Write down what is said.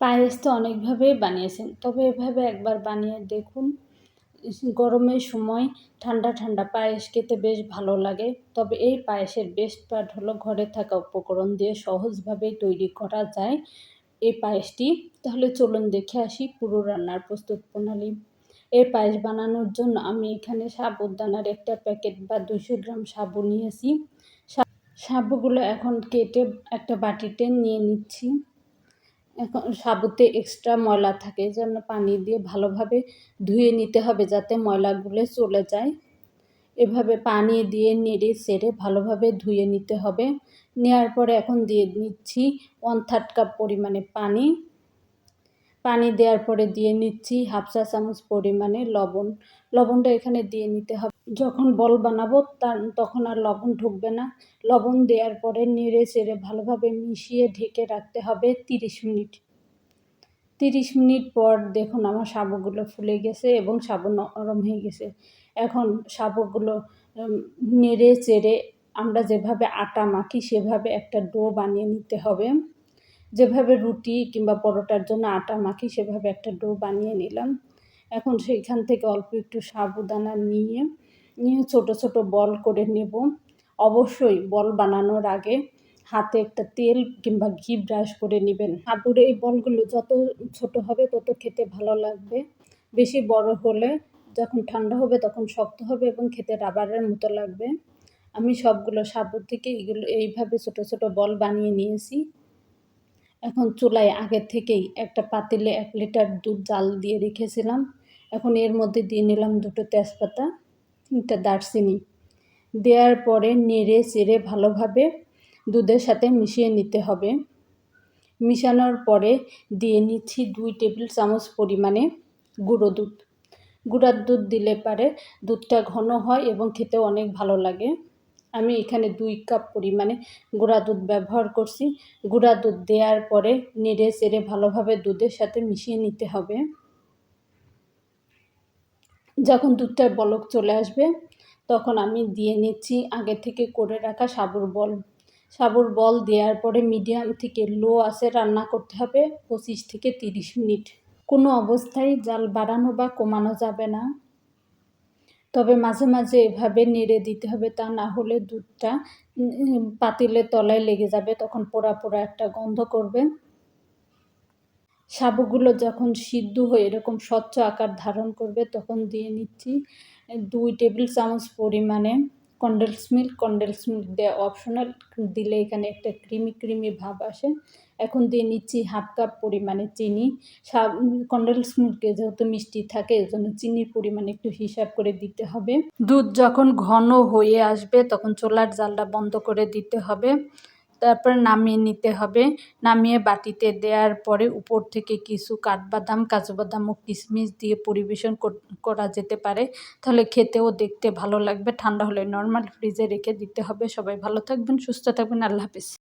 পায়েস তো অনেকভাবেই বানিয়েছেন। তবে এভাবে একবার বানিয়ে দেখুন গরমের সময় ঠান্ডা ঠান্ডা পায়েস খেতে বেশ ভালো লাগে। তবে এই পায়েসের বেস্ট পার্ট হলো ঘরে থাকা উপকরণ দিয়ে সহজভাবেই তৈরি করা যায় এই পায়েসটি। তাহলে চলুন দেখে আসি পুরো রান্নার প্রস্তুত প্রণালী। এই পায়েস বানানোর জন্য আমি এখানে সাবুদানার একটা প্যাকেট বা দুশো গ্রাম সাবু নিয়েছি। সাবুগুলো এখন কেটে একটা বাটিতে নিয়ে নিচ্ছি। এখন সাবুতে এক্সট্রা ময়লা থাকে, যেন পানি দিয়ে ভালোভাবে ধুয়ে নিতে হবে যাতে ময়লাগুলো চলে যায়। এভাবে পানি দিয়ে নেড়ে সেড়ে ভালোভাবে ধুয়ে নিতে হবে। নেওয়ার পরে এখন দিয়ে দিচ্ছি ওয়ান থার্ড কাপ পরিমাণে পানি। পানি দেওয়ার পরে দিয়ে নিচ্ছি হাফ চা চামচ পরিমাণে লবণ। লবণটা এখানে দিয়ে নিতে হবে। যখন বল বানাবো তার, তখন আর লবণ ঢুকবে না। লবণ দেওয়ার পরে নেড়ে চেড়ে ভালোভাবে মিশিয়ে ঢেকে রাখতে হবে তিরিশ মিনিট। তিরিশ মিনিট পর দেখুন আমার সাবুগুলো ফুলে গেছে এবং সাবু নরম হয়ে গেছে। এখন সাবুগুলো নেড়ে চেড়ে আমরা যেভাবে আটা মাখি সেভাবে একটা ডো বানিয়ে নিতে হবে। যেভাবে রুটি কিংবা পরোটার জন্য আটা মাখি, সেভাবে একটা ডো বানিয়ে নিলাম। এখন সেইখান থেকে অল্প একটু সাবুদানা নিয়ে নিয়ে ছোট ছোট বল করে নেব। অবশ্যই বল বানানোর আগে হাতে একটা তেল কিংবা ঘি ব্রাশ করে নেবেন। সাবুর এই বলগুলো যত ছোট হবে তত খেতে ভালো লাগবে। বেশি বড় হলে যখন ঠান্ডা হবে তখন শক্ত হবে এবং খেতে রাবারের মতো লাগবে। আমি সবগুলো সাবুর থেকে এগুলো এইভাবে ছোট ছোট বল বানিয়ে নিয়েছি। এখন চুলায় আগের থেকেই একটা পাতিলে এক লিটার দুধ জাল দিয়ে রেখেছিলাম। এখন এর মধ্যে দিয়ে নিলাম দুটো তেজপাতা, তিনটা দারচিনি। দেওয়ার পরে নেড়ে চেড়ে ভালোভাবে দুধের সাথে মিশিয়ে নিতে হবে। মিশানোর পরে দিয়ে নিচ্ছি দুই টেবিল চামচ পরিমাণে গুঁড়ো দুধ। গুঁড়ার দুধ দিলে পারে দুধটা ঘন হয় এবং খেতেও অনেক ভালো লাগে। আমি এখানে দুই কাপ পরিমাণে গুঁড়া দুধ ব্যবহার করছি। গুঁড়া দুধ দেওয়ার পরে নেড়ে চেড়ে ভালোভাবে দুধের সাথে মিশিয়ে নিতে হবে। যখন দুধটার বলক চলে আসবে, তখন আমি দিয়ে নিচ্ছি আগে থেকে করে রাখা সাবুর বল। সাবুর বল দেওয়ার পরে মিডিয়াম থেকে লো আসে রান্না করতে হবে, পঁচিশ থেকে তিরিশ মিনিট। কোনো অবস্থায় জাল বাড়ানো বা কমানো যাবে না। তবে মাঝে মাঝে এভাবে নেড়ে দিতে হবে তা না হলে দুধটা পাতিলের তলায় লেগে যাবে, তখন পোড়া পোড়া একটা গন্ধ করবে। সাবুগুলো যখন সিদ্ধ হয়ে এরকম স্বচ্ছ আকার ধারণ করবে, তখন দিয়ে নিচ্ছি দুই টেবিল চামচ পরিমাণে কন্ডেন্স মিল্ক কন্ডেন্স মিল্ক দেওয়া অপশনাল দিলে এখানে একটা ক্রিমি ক্রিমি ভাব আসে। এখন দিয়ে নিচ্ছি হাফ কাপ পরিমাণে চিনি। কন্ডেন্স মিল্কে যেহেতু মিষ্টি থাকে এই জন্য চিনির পরিমাণ একটু হিসাব করে দিতে হবে। দুধ যখন ঘন হয়ে আসবে, তখন চোলার জালটা বন্ধ করে দিতে হবে। তারপর নামিয়ে নিতে হবে। নামিয়ে বাটিতে দেওয়ার পরে উপর থেকে কিছু কাঠবাদাম কাজু বাদাম ও কিশমিশ দিয়ে পরিবেশন করা যেতে পারে। তাহলে খেতেও দেখতে ভালো লাগবে। ঠান্ডা হলে নর্মাল ফ্রিজে রেখে দিতে হবে। সবাই ভালো থাকবেন, সুস্থ থাকবেন। আল্লাহ হাফিজ।